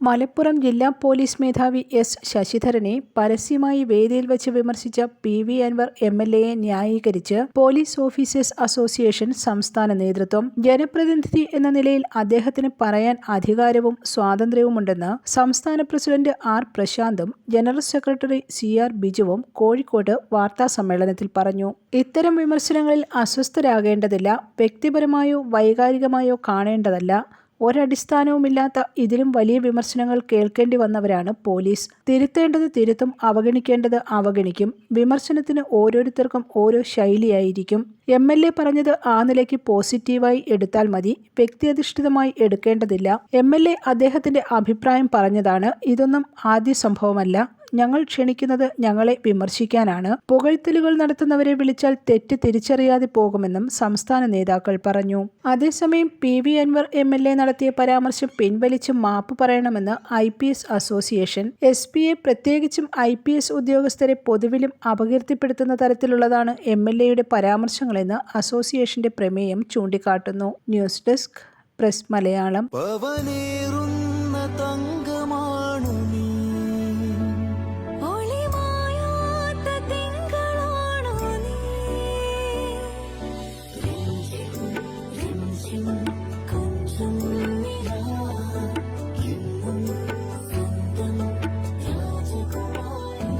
മലപ്പുറം ജില്ലാ പോലീസ് മേധാവി എസ് ശശിധരനെ പരസ്യമായി വേദിയിൽ വച്ച് വിമർശിച്ച P V Anvar M L എയെ ന്യായീകരിച്ച് പോലീസ് ഓഫീസേഴ്സ് അസോസിയേഷൻ സംസ്ഥാന നേതൃത്വം ജനപ്രതിനിധി എന്ന നിലയിൽ അദ്ദേഹത്തിന് പറയാൻ അധികാരവും സ്വാതന്ത്ര്യവുമുണ്ടെന്ന് സംസ്ഥാന പ്രസിഡന്റ് ആർ പ്രശാന്തും ജനറൽ സെക്രട്ടറി സി ആർ ബിജുവും കോഴിക്കോട് വാർത്താസമ്മേളനത്തിൽ പറഞ്ഞു. ഇത്തരം വിമർശനങ്ങളിൽ അസ്വസ്ഥരാകേണ്ടതില്ല വ്യക്തിപരമായോ വൈകാരികമായോ കാണേണ്ടതല്ല. ഒരടിസ്ഥാനവുമില്ലാത്ത ഇതിലും വലിയ വിമർശനങ്ങൾ കേൾക്കേണ്ടി വന്നവരാണ് പോലീസ്. തിരുത്തേണ്ടത് തിരുത്തും അവഗണിക്കേണ്ടത് അവഗണിക്കും. വിമർശനത്തിന് ഓരോരുത്തർക്കും ഓരോ ശൈലിയായിരിക്കും. എം എൽ എ പറഞ്ഞത് ആ നിലയ്ക്ക് പോസിറ്റീവായി എടുത്താൽ മതി വ്യക്തിയധിഷ്ഠിതമായി എടുക്കേണ്ടതില്ല. എം എൽ എ അദ്ദേഹത്തിന്റെ അഭിപ്രായം പറഞ്ഞതാണ് ഇതൊന്നും ആദ്യ സംഭവമല്ല. ഞങ്ങൾ ക്ഷണിക്കുന്നത് ഞങ്ങളെ വിമർശിക്കാനാണ്. പുകഴ്ത്തലുകൾ നടത്തുന്നവരെ വിളിച്ചാൽ തെറ്റ് തിരിച്ചറിയാതെ പോകുമെന്നും സംസ്ഥാന നേതാക്കൾ പറഞ്ഞു. അതേസമയം P V Anvar M L A നടത്തിയ പരാമർശം പിൻവലിച്ച് മാപ്പ് പറയണമെന്ന് I P S association S P A പ്രത്യേകിച്ചും ഐ പി എസ് ഉദ്യോഗസ്ഥരെ പൊതുവിലും അപകീർത്തിപ്പെടുത്തുന്ന തരത്തിലുള്ളതാണ് എം എൽ എയുടെ പരാമർശങ്ങളെന്ന് അസോസിയേഷന്റെ പ്രമേയം ചൂണ്ടിക്കാട്ടുന്നു. News desk press Malayalam. രാജകുമാരി